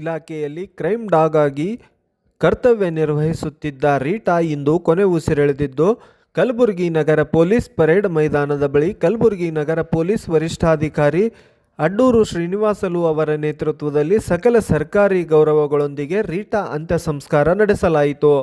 ಇಲಾಖೆಯಲ್ಲಿ crime dog ಆಗಿ ಕರ್ತವ್ಯ ನಿರ್ವಹಿಸುತ್ತಿದ್ದ ರೀಟಾ ಇಂದು ಕೊನೆ ಉಸಿರೆಳೆದಿದ್ದು, ಕಲಬುರಗಿ ನಗರ ಪೊಲೀಸ್ ಪರೇಡ್ ಮೈದಾನದ ಬಳಿ ಕಲಬುರಗಿ ನಗರ ಪೊಲೀಸ್ ವರಿಷ್ಠಾಧಿಕಾರಿ ಅಡ್ಡೂರು ಶ್ರೀನಿವಾಸಲು ಅವರ ನೇತೃತ್ವದಲ್ಲಿ ಸಕಲ ಸರ್ಕಾರಿ ಗೌರವಗಳೊಂದಿಗೆ ರೀಟಾ ಅಂತ್ಯ ಸಂಸ್ಕಾರ ನಡೆಸಲಾಯಿತು.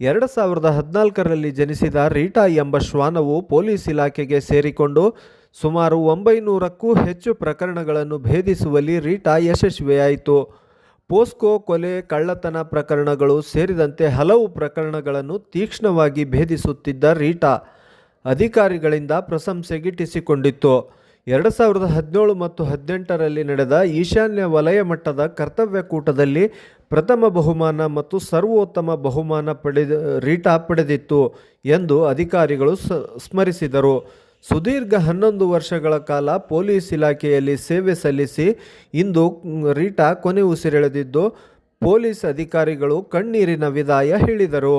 ಎರಡು ಸಾವಿರದ ಹದಿನಾಲ್ಕರಲ್ಲಿ ಜನಿಸಿದ ರೀಟಾ ಎಂಬ ಶ್ವಾನವು ಪೊಲೀಸ್ ಇಲಾಖೆಗೆ ಸೇರಿಕೊಂಡು ಸುಮಾರು ಒಂಬೈನೂರಕ್ಕೂ ಹೆಚ್ಚು ಪ್ರಕರಣಗಳನ್ನು ಭೇದಿಸುವಲ್ಲಿ ರೀಟಾ ಯಶಸ್ವಿಯಾಯಿತು. ಪೋಸ್ಕೋ ಕೊಲೆ, ಕಳ್ಳತನ ಪ್ರಕರಣಗಳು ಸೇರಿದಂತೆ ಹಲವು ಪ್ರಕರಣಗಳನ್ನು ತೀಕ್ಷ್ಣವಾಗಿ ಭೇದಿಸುತ್ತಿದ್ದ ರೀಟಾ ಅಧಿಕಾರಿಗಳಿಂದ ಪ್ರಶಂಸೆ ಗಿಟ್ಟಿಸಿಕೊಂಡಿತ್ತು. ಎರಡು ಸಾವಿರದ ಹದಿನೇಳು ಮತ್ತು ಹದಿನೆಂಟರಲ್ಲಿ ನಡೆದ ಈಶಾನ್ಯ ವಲಯ ಮಟ್ಟದ ಕರ್ತವ್ಯ ಕೂಟದಲ್ಲಿ ಪ್ರಥಮ ಬಹುಮಾನ ಮತ್ತು ಸರ್ವೋತ್ತಮ ಬಹುಮಾನ ಪಡೆದ, ರೀಟಾ ಪಡೆದಿತ್ತು ಎಂದು ಅಧಿಕಾರಿಗಳು ಸ್ಮರಿಸಿದರು. ಸುದೀರ್ಘ ಹನ್ನೊಂದು ವರ್ಷಗಳ ಕಾಲ ಪೊಲೀಸ್ ಇಲಾಖೆಯಲ್ಲಿ ಸೇವೆ ಸಲ್ಲಿಸಿ ಇಂದು ರೀಟಾ ಕೊನೆ ಉಸಿರೆಳೆದಿದ್ದು, ಪೊಲೀಸ್ ಅಧಿಕಾರಿಗಳು ಕಣ್ಣೀರಿನ ವಿದಾಯ ಹೇಳಿದರು.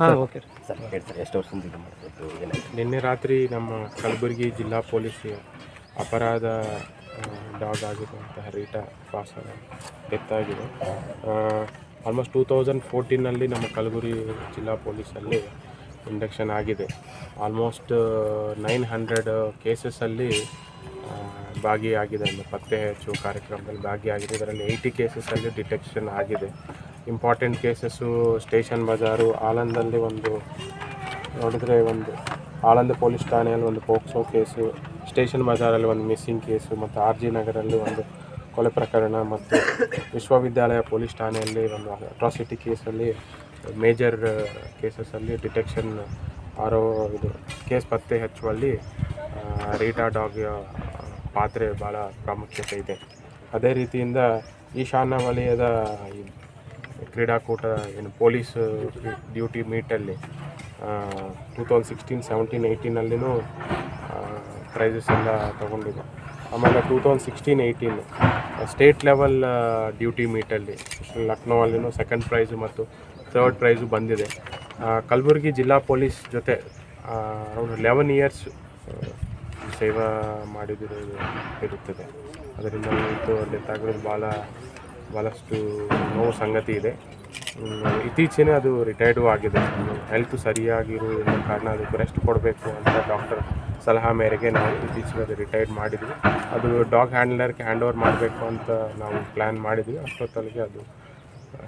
ಹಾಂ ಓಕೆ. ರೀ ಸರ್ ಹೇಳಿ ಸರ್ ಎಷ್ಟು ವರ್ಷದಿಂದ ಇದು ಮಾಡ್ತಿದ್ದು ಏನಾಯ್ತು? ನಿನ್ನೆ ರಾತ್ರಿ ನಮ್ಮ ಕಲಬುರಗಿ ಜಿಲ್ಲಾ ಪೊಲೀಸ್ ಅಪರಾಧ ಡಾಗ್ ಆಗಿರುವಂತಹ ರೀಟಾ ಪಾಸ್ ಡೆತ್ ಆಗಿದೆ ಆಲ್ಮೋಸ್ಟ್ ಟೂ ತೌಸಂಡ್ ಫೋರ್ಟೀನಲ್ಲಿ ನಮ್ಮ ಕಲಬುರಗಿ ಜಿಲ್ಲಾ ಪೊಲೀಸಲ್ಲಿ ಇಂಡಕ್ಷನ್ ಆಗಿದೆ. ಆಲ್ಮೋಸ್ಟ್ ನೈನ್ ಹಂಡ್ರೆಡ್ ಕೇಸಸಲ್ಲಿ ಭಾಗಿಯಾಗಿದೆ. ಅಂದರೆ ಪತ್ತೆ ಹಚ್ಚುವ ಕಾರ್ಯಕ್ರಮದಲ್ಲಿ ಭಾಗಿಯಾಗಿದೆ. ಇದರಲ್ಲಿ ಏಯ್ಟಿ ಕೇಸಸಲ್ಲಿ ಡಿಟೆಕ್ಷನ್ ಆಗಿದೆ. ಇಂಪಾರ್ಟೆಂಟ್ ಕೇಸಸ್ಸು ಸ್ಟೇಷನ್ ಬಜಾರು ಆಳಂದಲ್ಲಿ ಒಂದು, ನೋಡಿದರೆ ಒಂದು ಆಳಂದ ಪೊಲೀಸ್ ಠಾಣೆಯಲ್ಲಿ ಒಂದು ಪೋಕ್ಸೋ ಕೇಸು ಸ್ಟೇಷನ್ ಬಜಾರಲ್ಲಿ ಒಂದು ಮಿಸ್ಸಿಂಗ್ ಕೇಸು ಮತ್ತು ಆರ್ ಜಿ ನಗರಲ್ಲಿ ಒಂದು ಕೊಲೆ ಪ್ರಕರಣ ಮತ್ತು ವಿಶ್ವವಿದ್ಯಾಲಯ ಪೊಲೀಸ್ ಠಾಣೆಯಲ್ಲಿ ಒಂದು ಅಟ್ರಾಸಿಟಿ ಕೇಸಲ್ಲಿ ಮೇಜರ್ ಕೇಸಸಲ್ಲಿ ಡಿಟೆಕ್ಷನ್ ಆರೋ ಇದು ಕೇಸ್ ಪತ್ತೆ ಹಚ್ಚುವಲ್ಲಿ ರೀಟಾ ಡಾಗ್ ಪಾತ್ರೆ ಭಾಳ ಪ್ರಾಮುಖ್ಯತೆ ಇದೆ. ಅದೇ ರೀತಿಯಿಂದ ಈಶಾನ್ಯ ವಲಯದ ಕ್ರೀಡಾಕೂಟ, ಏನು ಪೊಲೀಸ್ ಡ್ಯೂಟಿ ಮೀಟಲ್ಲಿ ಟೂ ತೌಸಂಡ್ ಸಿಕ್ಸ್ಟೀನ್ ಸೆವೆಂಟೀನ್ ಏಯ್ಟೀನಲ್ಲಿನೂ ಪ್ರೈಸಸ್ ಎಲ್ಲ ತೊಗೊಂಡಿದೆ. ಆಮೇಲೆ two thousand sixteen eighteen state level duty ಮೀಟಲ್ಲಿ Lucknow ಅಲ್ಲಿನೂ ಸೆಕೆಂಡ್ ಪ್ರೈಸು ಮತ್ತು ಥರ್ಡ್ ಪ್ರೈಸು ಬಂದಿದೆ. ಕಲಬುರಗಿ ಜಿಲ್ಲಾ ಪೊಲೀಸ್ ಜೊತೆ ಅರೌಂಡ್ ಲೆವೆನ್ ಇಯರ್ಸ್ ಸೇವಾ ಮಾಡಿದಿರೋದು ಇರುತ್ತದೆ. ಅದರಿಂದ ಇವತ್ತು ಅಲ್ಲಿ ಭಾಳ ಭಾಳಷ್ಟು ನೋವು ಸಂಗತಿ ಇದೆ. ಇತ್ತೀಚಿನ ಅದು ರಿಟೈರ್ಡು ಆಗಿದೆ. ಹೆಲ್ತ್ ಸರಿಯಾಗಿರೋ ಕಾರಣ ಅದಕ್ಕೆ ರೆಸ್ಟ್ ಕೊಡಬೇಕು ಅಂತ ಡಾಕ್ಟರ್ ಸಲಹಾ ಮೇರೆಗೆ ನಾವು ಇತ್ತೀಚೆಗೆ ಅದು ರಿಟೈರ್ಡ್ ಮಾಡಿದ್ವಿ. ಅದು ಡಾಗ್ ಹ್ಯಾಂಡ್ಲರ್ಗೆ ಹ್ಯಾಂಡ್ ಓವರ್ ಮಾಡಬೇಕು ಅಂತ ನಾವು ಪ್ಲ್ಯಾನ್ ಮಾಡಿದ್ವಿ. ಅಷ್ಟೊತ್ತಲ್ಲಿಗೆ ಅದು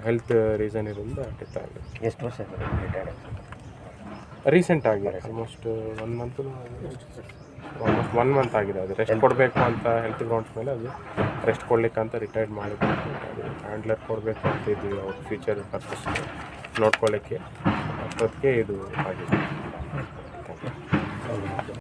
ಹೆಲ್ತ್ ರೀಸನ್ ಇರೋದ್ರಿಂದ ಡೆತ್ ಆಗಿದೆ. ಎಷ್ಟು ವರ್ಷ ರಿಟೈರ್ಡ್ ರೀಸೆಂಟ್ ಆಗಿದೆ. Almost one month almost one month ಆಗಿದೆ. ಅದು ರೆಸ್ಟ್ ಕೊಡಬೇಕು ಅಂತ ಹೆಲ್ತ್ ಗ್ರೌಂಡ್ಸ್ ಮೇಲೆ ಅದು ರೆಸ್ಟ್ ಕೊಡ್ಲಿಕ್ಕಂತ ರಿಟೈರ್ಡ್ ಮಾಡಿದ್ವಿ ಹ್ಯಾಂಡ್ಲರ್ ಕೊಡಬೇಕು ಅಂತ ಇದ್ದೀವಿ ಅವ್ರ ಫ್ಯೂಚರ್ ಪರ್ಪಸ್ ನೋಡ್ಕೊಳ್ಳಿಕ್ಕೆ. ಅದಕ್ಕೆ ಇದು ಆಗಿದೆ.